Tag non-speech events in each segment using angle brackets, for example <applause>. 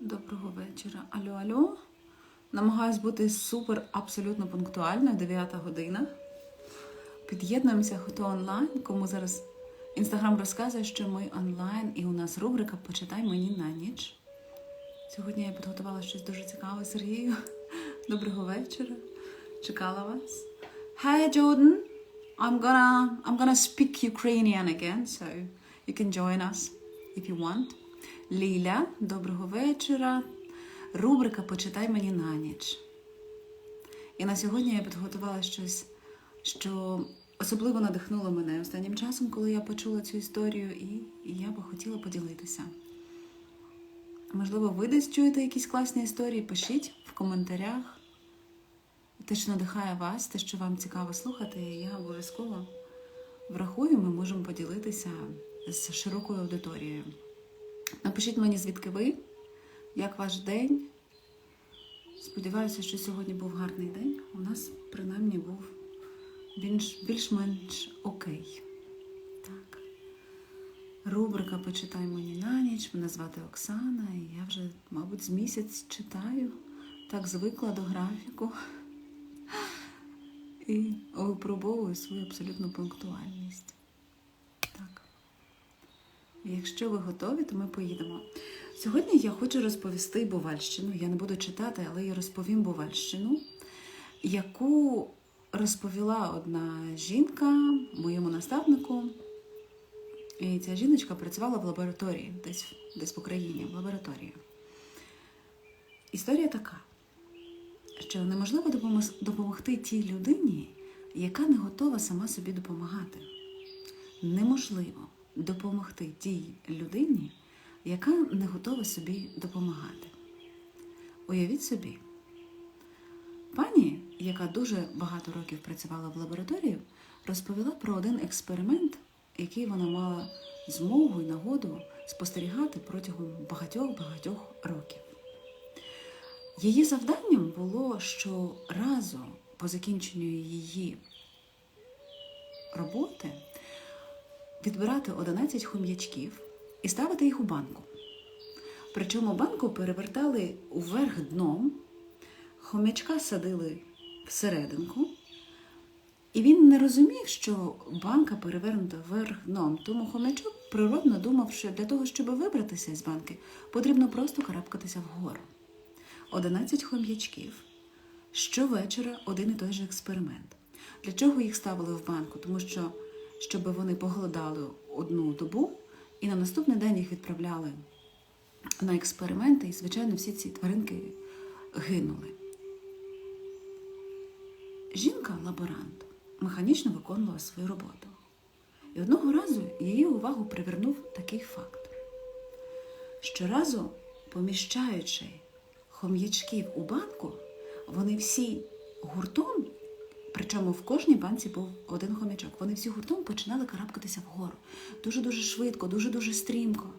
Доброго вечора. Алло, алло. Намагаюсь бути супер абсолютно пунктуальною. 9 година. Під'єднуємося, хто онлайн. Кому зараз інстаграм розказує, що ми онлайн, і у нас рубрика Почитай мені на ніч. Сьогодні я підготувала щось дуже цікаве Сергію. <laughs> Доброго вечора. Чекала вас. Hi, Jordan. I'm gonna I'm gonna speak Ukrainian again, so you can join us if you want. Ліля, доброго вечора. Рубрика Почитай мені на ніч. І на сьогодні я підготувала щось, що особливо надихнуло мене останнім часом, коли я почула цю історію, і, я би хотіла поділитися. Можливо, ви десь чуєте якісь класні історії, пишіть в коментарях. Те, що надихає вас, те, що вам цікаво слухати, я обов'язково врахую, ми можемо поділитися з широкою аудиторією. Напишіть мені, звідки ви, як ваш день. Сподіваюся, що сьогодні був гарний день. У нас принаймні був більш, більш-менш окей. Так. Рубрика Почитай мені на ніч. Мене звати Оксана, і я вже, мабуть, з місяць читаю. Так звикла до графіку. І випробовую свою абсолютну пунктуальність. Якщо ви готові, то ми поїдемо. Сьогодні я хочу розповісти Бувальщину. Я не буду читати, але я розповім Бувальщину, яку розповіла одна жінка моєму наставнику. І ця жіночка працювала в лабораторії, десь, десь в Україні, в лабораторії. Історія така, що неможливо допомогти тій людині, яка не готова сама собі допомагати. Неможливо допомогти тій людині, яка не готова собі допомагати. Уявіть собі, пані, яка дуже багато років працювала в лабораторії, розповіла про один експеримент, який вона мала змогу і нагоду спостерігати протягом багатьох-багатьох років. Її завданням було, що разу по закінченню її роботи відбирати 11 хом'ячків і ставити їх у банку. Причому банку перевертали уверх дном, хом'ячка садили всерединку, і він не розумів, що банка перевернута вверх дном. Тому хом'ячок природно думав, що для того, щоб вибратися з банки, потрібно просто карабкатися вгору. 11 хом'ячків. Щовечора один і той же експеримент. Для чого їх ставили в банку? Тому що, щоб вони поголодали одну добу, і на наступний день їх відправляли на експерименти, і, звичайно, всі ці тваринки гинули. Жінка, лаборант, механічно виконувала свою роботу. І одного разу її увагу привернув такий факт. Щоразу, поміщаючи хом'ячків у банку, вони всі гуртом, причому в кожній банці був один хом'ячок, вони всі гуртом починали карабкатися вгору. Дуже-дуже швидко, дуже-дуже стрімко.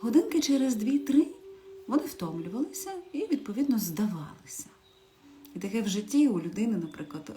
Годинки через дві-три вони втомлювалися і, відповідно, здавалися. І таке в житті у людини, наприклад,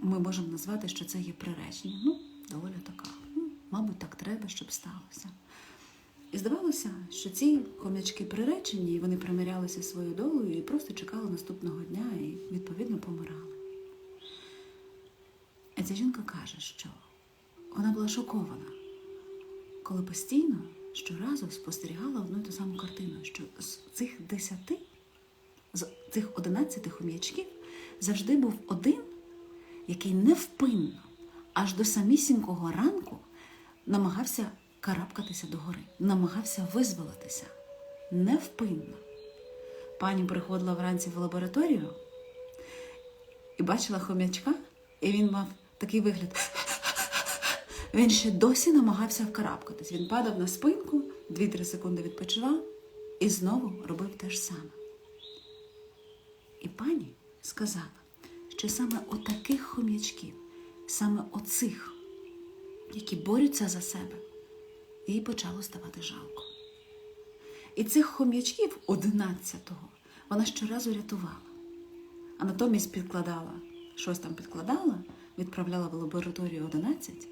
ми можемо назвати, що це є приречення. Ну, доля така. Ну, мабуть, так треба, щоб сталося. І здавалося, що ці хомячки приречені, і вони примирялися своєю долею і просто чекали наступного дня і, відповідно, помирали. Ця жінка каже, що вона була шокована, коли постійно щоразу спостерігала одну і ту саму картину, що з цих десяти, з цих одинадцяти хом'ячків завжди був один, який невпинно аж до самісінького ранку намагався карабкатися догори, намагався визволитися невпинно. Пані приходила вранці в лабораторію і бачила хом'ячка, і він мав такий вигляд. Він ще досі намагався вкарабкатись. Він падав на спинку, 2-3 секунди відпочивав і знову робив те ж саме. І пані сказала, що саме отаких хом'ячків, саме оцих, які борються за себе, їй почало ставати жалко. І цих хом'ячків, одинадцятого, вона щоразу рятувала, а натомість підкладала, щось там підкладала, відправляла в лабораторію 11,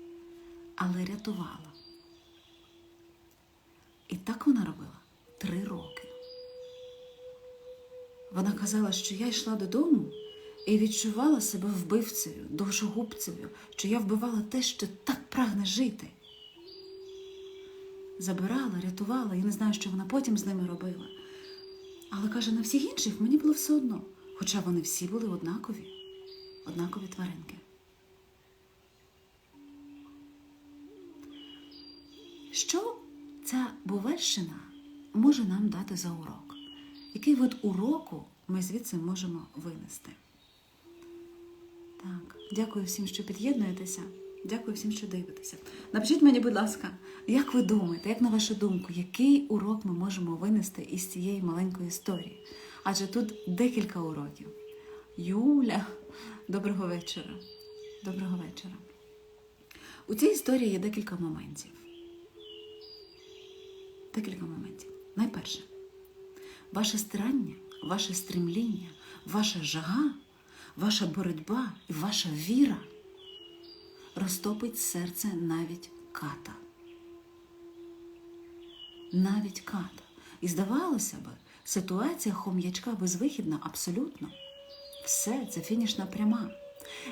але рятувала. І так вона робила три роки. Вона казала, що я йшла додому і відчувала себе вбивцею, душогубцею, що я вбивала те, що так прагне жити. Забирала, рятувала, я не знаю, що вона потім з ними робила. Але каже, на всіх інших мені було все одно, хоча вони всі були однакові, однакові тваринки. Що ця Бувальщина може нам дати за урок? Який вид уроку ми звідси можемо винести? Так, дякую всім, що під'єднуєтеся. Дякую всім, що дивитеся. Напишіть мені, будь ласка, як ви думаєте, як на вашу думку, який урок ми можемо винести із цієї маленької історії? Адже тут декілька уроків. Юля, доброго вечора. Доброго вечора. У цій історії є декілька моментів. Декілька моментів. Найперше, ваше старання, ваше стремління, ваша жага, ваша боротьба і ваша віра розтопить серце навіть ката. Навіть ката. І здавалося б, ситуація хом'ячка безвихідна абсолютно. Все, це фінішна пряма.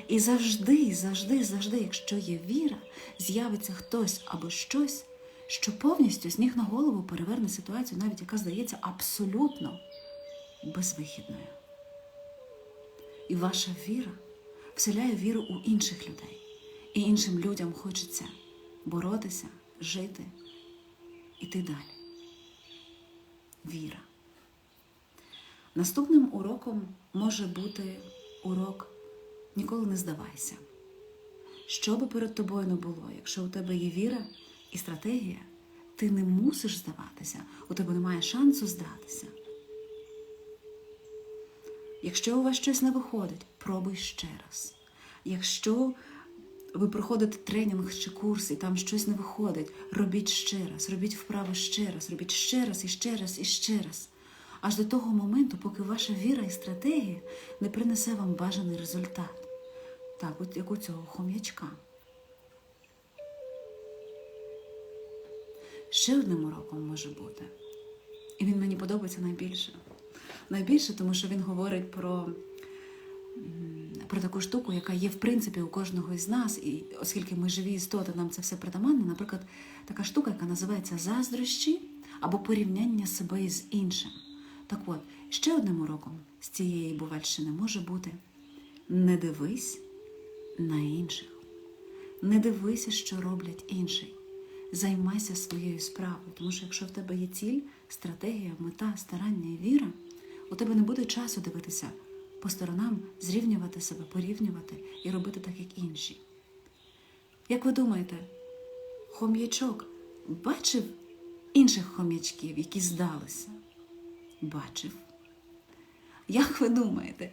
І завжди, завжди, завжди, якщо є віра, з'явиться хтось або щось, що повністю з ніг на голову переверне ситуацію, навіть яка здається абсолютно безвихідною. І ваша віра вселяє віру у інших людей. І іншим людям хочеться боротися, жити, іти далі. Віра. Наступним уроком може бути урок ніколи не здавайся. Що би перед тобою не було, якщо у тебе є віра і стратегія, ти не мусиш здаватися, у тебе немає шансу здатися. Якщо у вас щось не виходить, пробуй ще раз. Якщо ви проходите тренінг чи курс, і там щось не виходить, робіть ще раз, робіть вправи ще раз, робіть ще раз і ще раз і ще раз. Аж до того моменту, поки ваша віра і стратегія не принесе вам бажаний результат. Так, от як у цього хом'ячка. Ще одним уроком може бути. І він мені подобається найбільше. Найбільше, тому що він говорить про про таку штуку, яка є в принципі у кожного із нас, і оскільки ми живі істоти, нам це все притаманне, наприклад, така штука, яка називається заздрощі або порівняння себе із іншим. Так от, ще одним уроком з цієї бувальщини може бути не дивись на інших, не дивися, що роблять інші. Займайся своєю справою, тому що якщо в тебе є ціль, стратегія, мета, старання і віра, у тебе не буде часу дивитися по сторонам зрівнювати себе, порівнювати і робити так, як інші. Як ви думаєте, хом'ячок бачив інших хом'ячків, які здалися? Бачив. Як ви думаєте,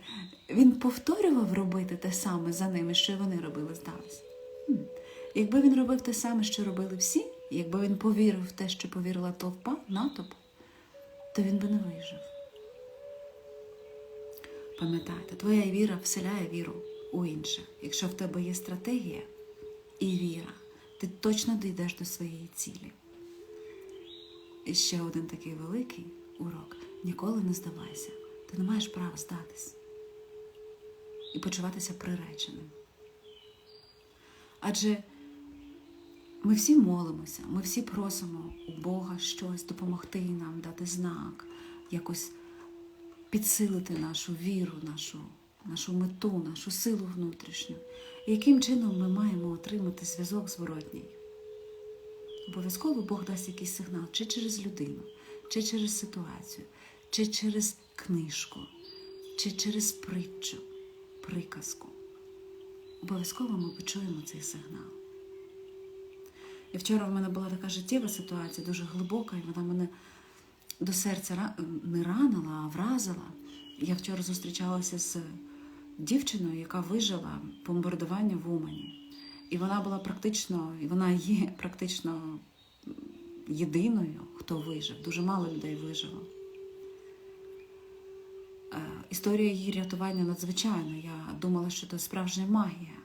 він повторював робити те саме за ними, що й вони робили, здалося? Якби він робив те саме, що робили всі, якби він повірив в те, що повірила толпа, натовп, то він би не вижив. Пам'ятайте, твоя віра вселяє віру у інших. Якщо в тебе є стратегія і віра, ти точно дійдеш до своєї цілі. І ще один такий великий урок: ніколи не здавайся. Ти не маєш права здатись і почуватися приреченим. Адже ми всі молимося, ми всі просимо у Бога щось допомогти нам, дати знак, якось підсилити нашу віру, нашу, нашу мету, нашу силу внутрішню. І яким чином ми маємо отримати зв'язок зворотній? Обов'язково Бог дасть якийсь сигнал, чи через людину, чи через ситуацію, чи через книжку, чи через притчу, приказку. Обов'язково ми почуємо цей сигнал. І вчора в мене була така життєва ситуація, дуже глибока, і вона мене до серця не ранила, а вразила. Я вчора зустрічалася з дівчиною, яка вижила бомбардування в Умані. І вона була практично, і вона є практично єдиною, хто вижив. Дуже мало людей вижило. Історія її рятування надзвичайна. Я думала, що це справжня магія.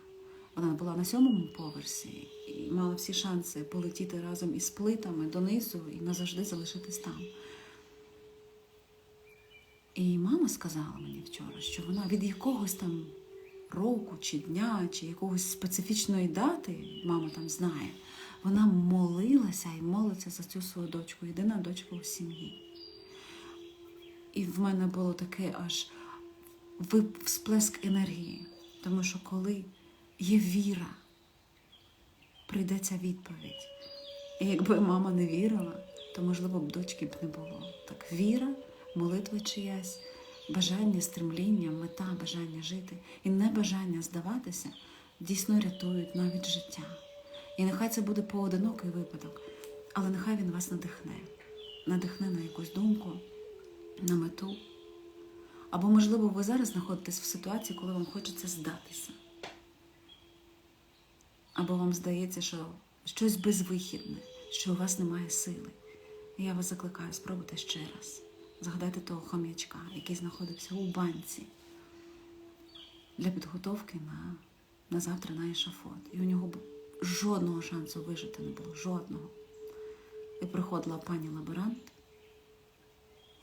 Вона була на сьомому поверсі і мала всі шанси полетіти разом із плитами донизу і назавжди залишитись там. І мама сказала мені вчора, що вона від якогось там року чи дня, чи якогось специфічної дати, мама там знає, вона молилася і молиться за цю свою дочку, єдина дочка у сім'ї. І в мене було таке аж всплеск енергії. Тому що коли є віра, прийде ця відповідь. І якби мама не вірила, то можливо б дочки б не було. Так віра, молитва чиясь, бажання, стремління, мета, бажання жити і небажання здаватися дійсно рятують навіть життя. І нехай це буде поодинокий випадок, але нехай він вас надихне, надихне на якусь думку, на мету. Або, можливо, ви зараз знаходитесь в ситуації, коли вам хочеться здатися. Або вам здається, що щось безвихідне, що у вас немає сили. Я вас закликаю, спробуйте ще раз. Згадайте того хом'ячка, який знаходився у банці для підготовки на, на завтра на ешафот. І у нього жодного шансу вижити не було, жодного. І приходила пані лаборант,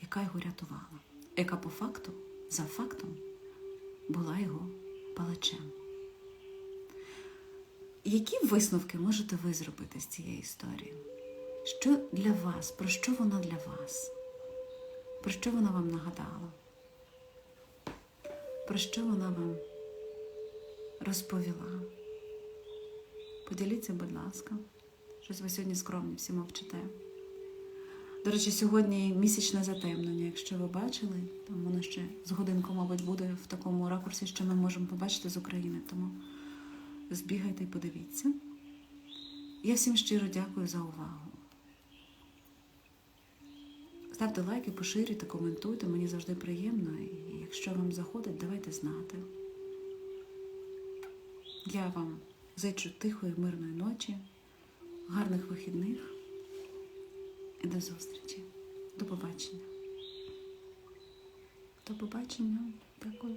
яка його рятувала, яка по факту, за фактом, була його палачем. Які висновки можете ви зробити з цієї історії? Що для вас? Про що вона для вас? Про що вона вам нагадала? Про що вона вам розповіла? Поділіться, будь ласка. Щось ви сьогодні скромні всі мовчите. До речі, сьогодні місячне затемнення, якщо ви бачили, там воно ще з годинку, мабуть, буде в такому ракурсі, що ми можемо побачити з України. Тому збігайте і подивіться. Я всім щиро дякую за увагу. Ставте лайки, поширюйте, коментуйте, мені завжди приємно. І якщо вам заходить, давайте знати. Я вам зичу тихої, мирної ночі, гарних вихідних і до зустрічі. До побачення. До побачення. Дякую.